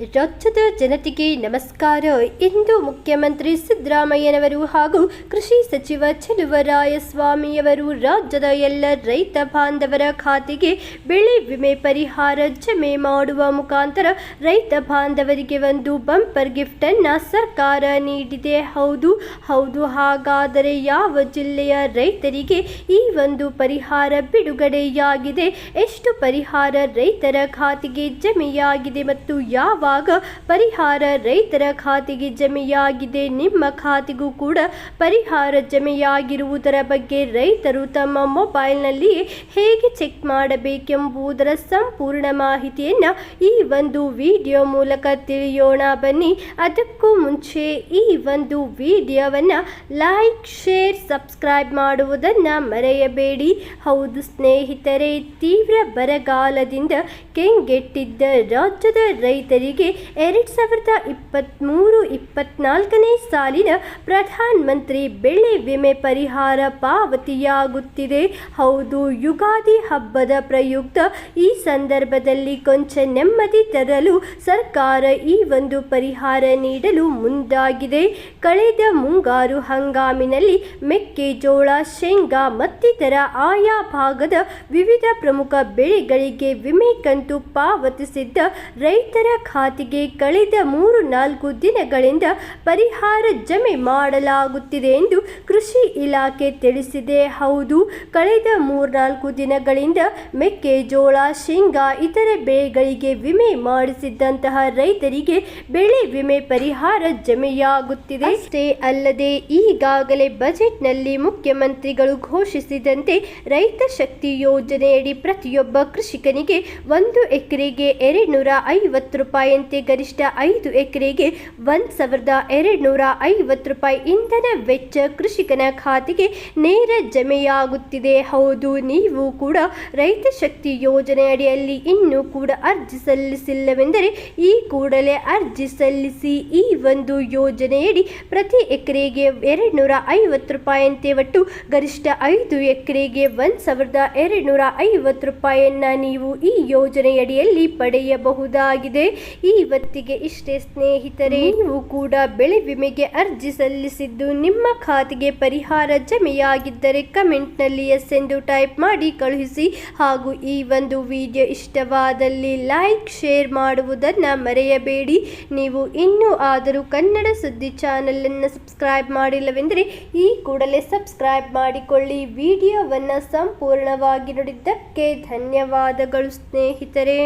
ರಾಜ್ಯದ ಜನತೆಗೆ ನಮಸ್ಕಾರ. ಇಂದು ಮುಖ್ಯಮಂತ್ರಿ ಸಿದ್ದರಾಮಯ್ಯನವರು ಹಾಗೂ ಕೃಷಿ ಸಚಿವ ಚೆಲುವರಾಯಸ್ವಾಮಿಯವರು ರಾಜ್ಯದ ಎಲ್ಲ ರೈತ ಬಾಂಧವರ ಖಾತೆಗೆ ಬೆಳೆ ವಿಮೆ ಪರಿಹಾರ ಜಮೆ ಮಾಡುವ ಮುಖಾಂತರ ರೈತ ಬಾಂಧವರಿಗೆ ಒಂದು ಬಂಪರ್ ಗಿಫ್ಟನ್ನು ಸರ್ಕಾರ ನೀಡಿದೆ. ಹೌದು ಹೌದು. ಹಾಗಾದರೆ ಯಾವ ಜಿಲ್ಲೆಯ ರೈತರಿಗೆ ಈ ಒಂದು ಪರಿಹಾರ ಬಿಡುಗಡೆಯಾಗಿದೆ? ಎಷ್ಟು ಪರಿಹಾರ ರೈತರ ಖಾತೆಗೆ ಜಮೆಯಾಗಿದೆ ಮತ್ತು ಯಾವಾಗ ಪರಿಹಾರ ರೈತರ ಖಾತೆಗೆ ಜಮೆಯಾಗಿದೆ. ನಿಮ್ಮ ಖಾತೆಗೂ ಕೂಡ ಪರಿಹಾರ ಜಮೆಯಾಗಿರುವುದರ ಬಗ್ಗೆ ರೈತರು ತಮ್ಮ ಮೊಬೈಲ್ನಲ್ಲಿ ಹೇಗೆ ಚೆಕ್ ಮಾಡಬೇಕೆಂಬುದರ ಸಂಪೂರ್ಣ ಮಾಹಿತಿಯನ್ನು ಈ ಒಂದು ವಿಡಿಯೋ ಮೂಲಕ ತಿಳಿಯೋಣ. ಬನ್ನಿ, ಅದಕ್ಕೂ ಮುಂಚೆ ಈ ಒಂದು ವಿಡಿಯೋವನ್ನು ಲೈಕ್, ಶೇರ್, ಸಬ್ಸ್ಕ್ರೈಬ್ ಮಾಡುವುದನ್ನು ಮರೆಯಬೇಡಿ. ಹೌದು ಸ್ನೇಹಿತರೆ, ತೀವ್ರ ಬರಗಾಲದಿಂದ ಕೆಂಗೆಟ್ಟಿದ್ದ ರಾಜ್ಯದ ರೈತರಿಗೆ ಎರಡು ಸಾವಿರದ ಇಪ್ಪತ್ತ್ಮೂರು ಇಪ್ಪತ್ತ್ನಾಲ್ಕನೇ ಸಾಲಿನ ಪ್ರಧಾನ ಮಂತ್ರಿ ಬೆಳೆ ವಿಮೆ ಪರಿಹಾರ ಪಾವತಿಯಾಗುತ್ತಿದೆ. ಹೌದು, ಯುಗಾದಿ ಹಬ್ಬದ ಪ್ರಯುಕ್ತ ಈ ಸಂದರ್ಭದಲ್ಲಿ ಕೊಂಚ ನೆಮ್ಮದಿ ತರಲು ಸರ್ಕಾರ ಈ ಒಂದು ಪರಿಹಾರ ನೀಡಲು ಮುಂದಾಗಿದೆ. ಕಳೆದ ಮುಂಗಾರು ಹಂಗಾಮಿನಲ್ಲಿ ಮೆಕ್ಕೆಜೋಳ, ಶೇಂಗಾ ಮತ್ತಿತರ ಆಯಾ ಭಾಗದ ವಿವಿಧ ಪ್ರಮುಖ ಬೆಳೆಗಳಿಗೆ ವಿಮೆ ಕಂತು ಪಾವತಿಸಿದ್ದ ರೈತರ ಖಾತೆಗೆ ಕಳೆದ ಮೂರು ನಾಲ್ಕು ದಿನಗಳಿಂದ ಪರಿಹಾರ ಜಮೆ ಮಾಡಲಾಗುತ್ತಿದೆ ಎಂದು ಕೃಷಿ ಇಲಾಖೆ ತಿಳಿಸಿದೆ. ಹೌದು, ಕಳೆದ ಮೂರ್ನಾಲ್ಕು ದಿನಗಳಿಂದ ಮೆಕ್ಕೆಜೋಳ, ಶೇಂಗಾ, ಇತರೆ ಬೆಳೆಗಳಿಗೆ ವಿಮೆ ಮಾಡಿಸಿದ್ದಂತಹ ರೈತರಿಗೆ ಬೆಳೆ ವಿಮೆ ಪರಿಹಾರ ಜಮೆಯಾಗುತ್ತಿದೆ. ಅಷ್ಟೇ ಅಲ್ಲದೆ, ಈಗಾಗಲೇ ಬಜೆಟ್ನಲ್ಲಿ ಮುಖ್ಯಮಂತ್ರಿಗಳು ಘೋಷಿಸಿದಂತೆ ರೈತ ಶಕ್ತಿ ಯೋಜನೆಯಡಿ ಪ್ರತಿಯೊಬ್ಬ ಕೃಷಿಕನಿಗೆ ಒಂದು ಎಕರೆಗೆ ಎರಡ್ನೂರ ಐವತ್ತು ರೂಪಾಯಿಯಂತೆ ಗರಿಷ್ಠ ಐದು ಎಕರೆಗೆ ಒಂದು ಸಾವಿರದ ಎರಡ್ನೂರ ಐವತ್ತು ರೂಪಾಯಿ ಇಂಧನ ವೆಚ್ಚ ಕೃಷಿಕನ ಖಾತೆಗೆ ನೇರ ಜಮೆಯಾಗುತ್ತಿದೆ. ಹೌದು, ನೀವು ಕೂಡ ರೈತ ಶಕ್ತಿ ಯೋಜನೆ ಅಡಿಯಲ್ಲಿ ಇನ್ನೂ ಕೂಡ ಅರ್ಜಿ ಸಲ್ಲಿಸಿಲ್ಲವೆಂದರೆ ಈ ಕೂಡಲೇ ಅರ್ಜಿ ಸಲ್ಲಿಸಿ ಈ ಒಂದು ಯೋಜನೆಯಡಿ ಪ್ರತಿ ಎಕರೆಗೆ ಎರಡ್ನೂರ ಐವತ್ತು ರೂಪಾಯಿಯಂತೆ ಒಟ್ಟು ಗರಿಷ್ಠ ಐದು ಎಕರೆಗೆ ಒಂದು ಸಾವಿರದ ಎರಡ್ನೂರ ಐವತ್ತು ರೂಪಾಯಿಯನ್ನು ನೀವು ಈ ಯೋಜನೆಯಡಿಯಲ್ಲಿ ಪಡೆಯಬಹುದಾಗಿದೆ. ಈ ಹೊತ್ತಿಗೆ ಇಷ್ಟೇ ಸ್ನೇಹಿತರೆ, ನೀವು ಕೂಡ ಬೆಳೆ ವಿಮೆಗೆ ಅರ್ಜಿ ಸಲ್ಲಿಸಿದ್ದು ನಿಮ್ಮ ಖಾತೆಗೆ ಪರಿಹಾರ ಜಮೆಯಾಗಿದ್ದರೆ ಕಮೆಂಟ್ನಲ್ಲಿ ಎಸ್ ಎಂದು ಟೈಪ್ ಮಾಡಿ ಕಳುಹಿಸಿ ಹಾಗೂ ಈ ಒಂದು ವಿಡಿಯೋ ಇಷ್ಟವಾದಲ್ಲಿ ಲೈಕ್, ಶೇರ್ ಮಾಡುವುದನ್ನು ಮರೆಯಬೇಡಿ. ನೀವು ಇನ್ನೂ ಆದರೂ ಕನ್ನಡ ಸುದ್ದಿ ಚಾನಲನ್ನು ಸಬ್ಸ್ಕ್ರೈಬ್ ಮಾಡಿಲ್ಲವೆಂದರೆ ಈ ಕೂಡಲೇ ಸಬ್ಸ್ಕ್ರೈಬ್ ಮಾಡಿಕೊಳ್ಳಿ. ವಿಡಿಯೋವನ್ನು ಸಂಪೂರ್ಣವಾಗಿ ನೋಡಿದ್ದಕ್ಕೆ ಧನ್ಯವಾದಗಳು ಸ್ನೇಹಿತರೆ.